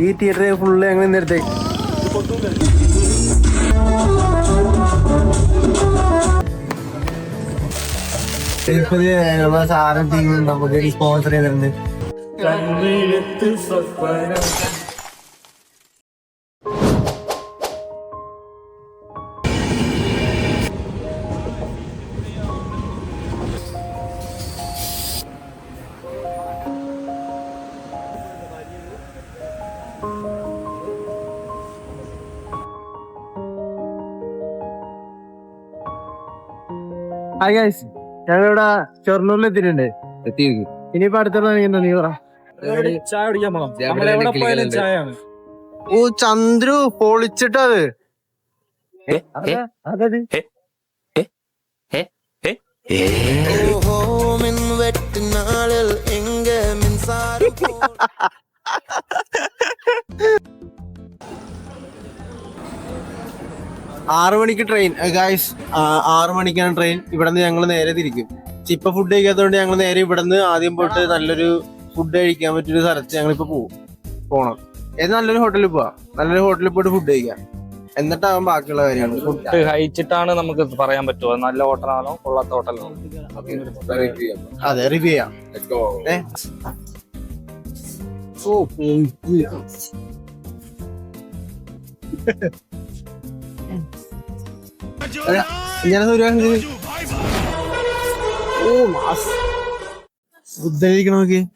ഈ theatre full ഞങ്ങൾ ഇന്നെടുത്തേ സാധനം നമുക്ക് സ്പോൺസർ ചെയ്തിട്ടുണ്ട്. ഞങ്ങളിവിടെ ഷൊർണൂരിൽ എത്തിയിട്ടുണ്ട് ഇനിയിപ്പോ അടുത്ത നീ പറ. ഓ ചന്ദ്രു പൊളിച്ചിട്ടത്. അതത്. ഹോമിൻ വെട്ടിനാളിൽ എങ്ക മിൻസാരം ആറു മണിക്ക് ട്രെയിൻ ഗായ്സ് ആറു മണിക്കാണ് ട്രെയിൻ ഇവിടെ നിന്ന് ഞങ്ങൾ നേരെ തിരിക്കും. ചിപ്പ ഇപ്പൊ ഫുഡ് കഴിക്കാത്തതുകൊണ്ട് ഞങ്ങൾ നേരെ ഇവിടെ നിന്ന് ആദ്യം പോയിട്ട് നല്ലൊരു ഫുഡ് കഴിക്കാൻ പറ്റിയൊരു സ്ഥലത്ത് ഞങ്ങൾ ഇപ്പൊ പോകും പോണം. ഏത് നല്ലൊരു ഹോട്ടലിൽ പോവാം? നല്ലൊരു ഹോട്ടലിൽ പോയിട്ട് ഫുഡ് കഴിക്കാം. എന്നിട്ടാവും ബാക്കിയുള്ള കാര്യങ്ങൾ ഫുഡ് ഫുഡ് കഴിച്ചിട്ടാണ് നമുക്ക് പറയാൻ പറ്റുമോ നല്ല ഹോട്ടലാണോ കൊള്ളാത്ത ഹോട്ടലാണോ അതെ റിവ്യൂ ചെയ്യാം? ഓ നോക്കി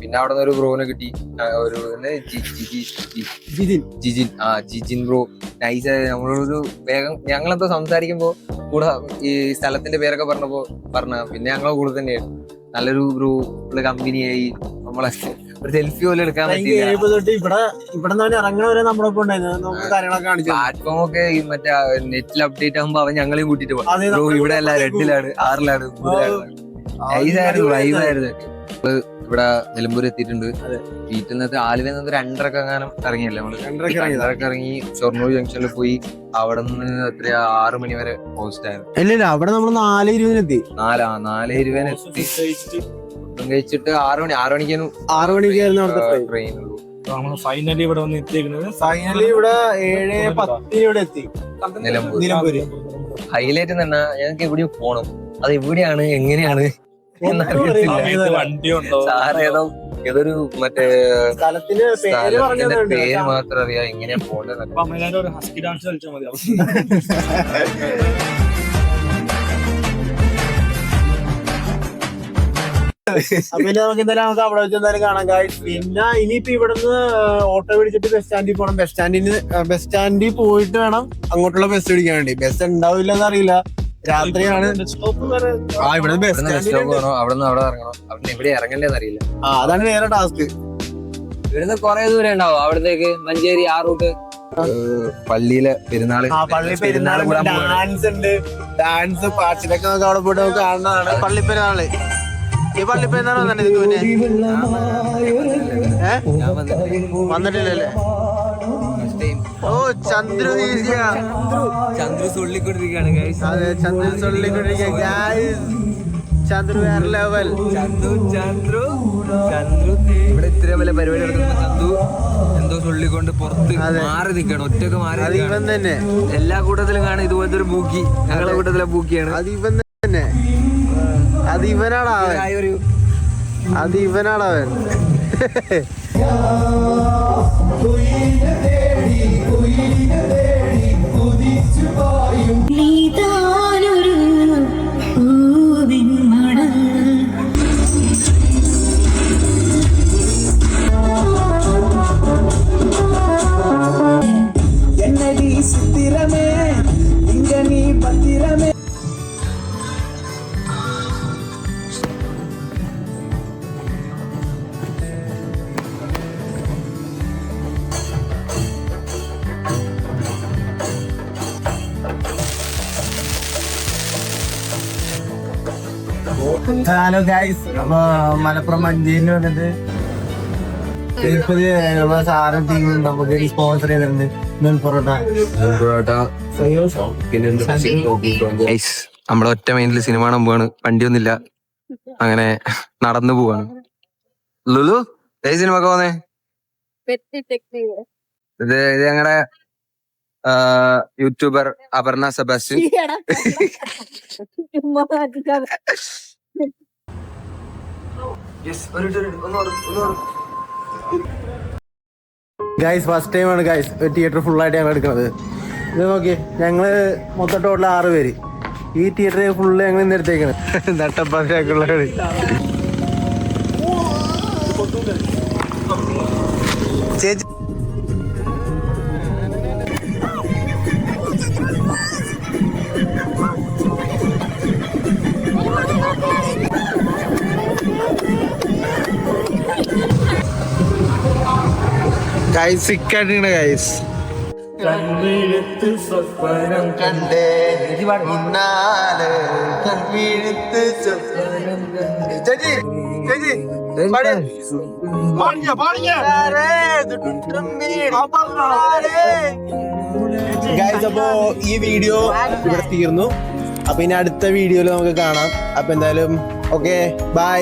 പിന്നെ അവിടെ നിന്ന് ഒരു ബ്രോനെ കിട്ടി. ഒരു എന്താ, ജി- ജി- ജി- ജി- ജിതിൻ ജിജിൻ. ആ ജിജിൻ ബ്രോ. നൈസ് നമ്മളൊരു വേഗം ഞങ്ങളെന്തോ സംസാരിക്കുമ്പോ കൂടെ ഈ സ്ഥലത്തിന്റെ പേരൊക്കെ പറഞ്ഞപ്പോ പറഞ്ഞ പിന്നെ ഞങ്ങളെ കൂടെ തന്നെയായിരുന്നു. നല്ലൊരു ബ്രോ കമ്പനിയായി നമ്മളെ ഒരു സെൽഫി പോലും എടുക്കാൻ പറ്റില്ല കഴിയുമ്പോ തൊട്ട് ഇവിടെ ഇവിടെ നിന്ന് ഇറങ്ങണ വരെ നമ്മുടെ ഒപ്പം ഉണ്ടായിരുന്നു. നമുക്ക് കാര്യങ്ങളൊക്കെ കാണിച്ചു തന്നു. പ്ലാറ്റ്ഫോം ഒക്കെ ഈ മറ്റേ നെറ്റിൽ അപ്ഡേറ്റ് ആകുമ്പോ അവൻ ഞങ്ങളെയും കൂട്ടിട്ട് പോകും ഇവിടെ അല്ല റെഡിലാണ് ആറിലാണ് ഐസായിരുന്നു നൈസായിരുന്നു നമ്മൾ ഇവിടെ നിലമ്പൂർ എത്തിയിട്ടുണ്ട്. വീട്ടിൽ നിന്ന് ആലുവയിൽ നിന്ന് രണ്ടരക്ക് എങ്ങാനും ഇറങ്ങിയല്ലേ നമ്മൾ? രണ്ടരക്ക് ഇറങ്ങി ഷൊർണൂർ ജംഗ്ഷനിൽ പോയി അവിടെ നിന്ന് എത്രയാ ആറ് മണി വരെ പോസ്റ്റ് ആയിരുന്നു. ഇല്ല അവിടെ നമ്മൾ നാല് ഇരുപതിനെത്തി നാലാ നാല് ഇരുപതിന് എത്തി. ഫുഡും കഴിച്ചിട്ട് ആറ് മണി ആറ് മണിക്ക് ആറു മണിക്കായിരുന്നു അവിടുത്തെ ട്രെയിൻ ഉള്ളൂ. നമ്മൾ ഫൈനലി ഇവിടെ വന്ന് എത്തിയിരിക്കുന്നത് ഫൈനലി ഇവിടെ ഏഴ് പത്തിന് ഇവിടെ എത്തി. നിലമ്പൂർ. നിലമ്പൂര്. ഹൈലൈറ്റ് തന്നെ ഞങ്ങൾക്ക് എവിടെയും പോണം. അത് എവിടെയാണ് എങ്ങനെയാണ് എന്നറിയത്തില്ല സമയത്ത് വണ്ടി ഉണ്ടോ? സാറ് ഏതോ ഏതൊരു മറ്റേ പേര് പറഞ്ഞു സ്ഥലത്തിന്റെ പേര് മാത്രം അറിയാം എങ്ങനെയാ പോകേണ്ടത് അപ്പൊ അമ്മേനെ ഒരു ഹസ്കി ഡാൻസ് കളിച്ചാൽ മതി. അപ്പൊ ഇനി നമുക്ക് എന്തായാലും നമുക്ക് അവിടെ വെച്ച് എന്തായാലും കാണാം കാര്യം പിന്നെ ഇനിയിപ്പോ ഇവിടുന്ന് ഓട്ടോ പിടിച്ചിട്ട് ബസ് സ്റ്റാൻഡിൽ പോകണം ബസ് സ്റ്റാൻഡിന് ബസ് സ്റ്റാൻഡിൽ പോയിട്ട് വേണം അങ്ങോട്ടുള്ള ബസ് പിടിക്കാൻ വേണ്ടി. ബസ് ഉണ്ടാവില്ല എന്ന് അറിയില്ല. രാത്രിയാണ്. സ്റ്റോപ്പ് വരെ ആ ഇവിടെ ബസ് അവിടെ അവിടെ ഇറങ്ങണോ? അവിടെ എവിടെ ഇറങ്ങണ്ടേന്ന് അറിയില്ല. ആ അതാണ് വേറെ ടാസ്ക് ഇവിടുന്ന് കൊറേ ദൂരം ഉണ്ടാവും? അവിടത്തേക്ക് മഞ്ചേരി ആ റൂട്ട്? പള്ളിയിലെ പെരുന്നാൾ. പള്ളി പെരുന്നാൾ കൂടാൻ ഡാൻസ് ഉണ്ട്. ഡാൻസ് പാച്ചിലൊക്കെ നമുക്ക് അവിടെ പോയിട്ട് നമുക്ക് കാണുന്നതാണ് പള്ളി പെരുന്നാൾ. ഈ പള്ളി പെരുന്നാൾ വന്നെ ഇതിന് മുന്നേ ഏ? വന്നിട്ടില്ലല്ലേ? ഓ ചന്ദ്രു. ചന്ദ്രു തുള്ളിക്കൊണ്ടിരിക്കുകയാണ് guys. അതെ ചന്ദ്രു ചൊല്ലിക്കൊണ്ടിരിക്കുക ഗായ്സ് ചന്ദ്രു വേറെ ലെവൽ ചന്തു ചന്ദ്രു ചന്ദ്രു ഇവിടെ ഇത്ര വലിയ പരിപാടി നടത്തുമ്പോ ചന്തു എന്തോ ചൊല്ലിക്കൊണ്ട് പുറത്ത് മാറി നിൽക്കണം ഒറ്റയ്ക്ക് മാറി അത്. ഇവൻ തന്നെ. എല്ലാ കൂട്ടത്തിലും കാണാൻ ഇതുപോലത്തെ ഒരു ബൂക്കി ഞങ്ങളുടെ കൂട്ടത്തിലെ ബൂക്കിയാണ് അത് ഇവൻ തന്നെ. അത് ഇവനാടാ ഒരു അത് ഇവനാണ് ഹലോ ഗൈസ് അപ്പൊ മലപ്പുറം മഞ്ചേരിന്ന് വന്നിട്ട് തിരുപ്പതി സാറും ടീം നമുക്ക് സ്പോൺസർ ചെയ്തിട്ടുണ്ട്. നെൽ പൊറോട്ട. Guys, നമ്മളെ ഒറ്റ മൈൻഡിൽ സിനിമ കാണാൻ പോവാണ്. വണ്ടിയൊന്നുമില്ല. അങ്ങനെ നടന്നു പോവാണ്. ലുലു ഏത് സിനിമ ഒക്കെ വന്നേ ഇത് ഇത് ഞങ്ങളുടെ YouTuber Aparna Sebastian guys first time ആണ് ഗൈസ് തിയേറ്റർ ഫുൾ ആയിട്ട് ഞങ്ങൾ എടുക്കുന്നത് ഇത് നോക്കി ഞങ്ങൾ മൊത്തം ടോട്ടൽ ആറ് പേര് ഈ തിയേറ്ററിൽ ഫുള്ള് ഞങ്ങൾ ഇന്ന് എടുത്തേക്കണ് നട്ടപ്പാതിരാക്കുള്ള കളി ചേച്ചി ഗൈസ് ഗൈസ് കണ്ടേ. മുന്നാൽ കൺവീഴ്ത്ത് ചേച്ചി ചേച്ചി പാട്. ഗൈസ് അപ്പോ ഈ വീഡിയോ ഇവിടെ തീർന്നു. അപ്പൊ ഇനി അടുത്ത വീഡിയോയിൽ നമുക്ക് കാണാം. അപ്പൊ എന്തായാലും ഓക്കെ ബൈ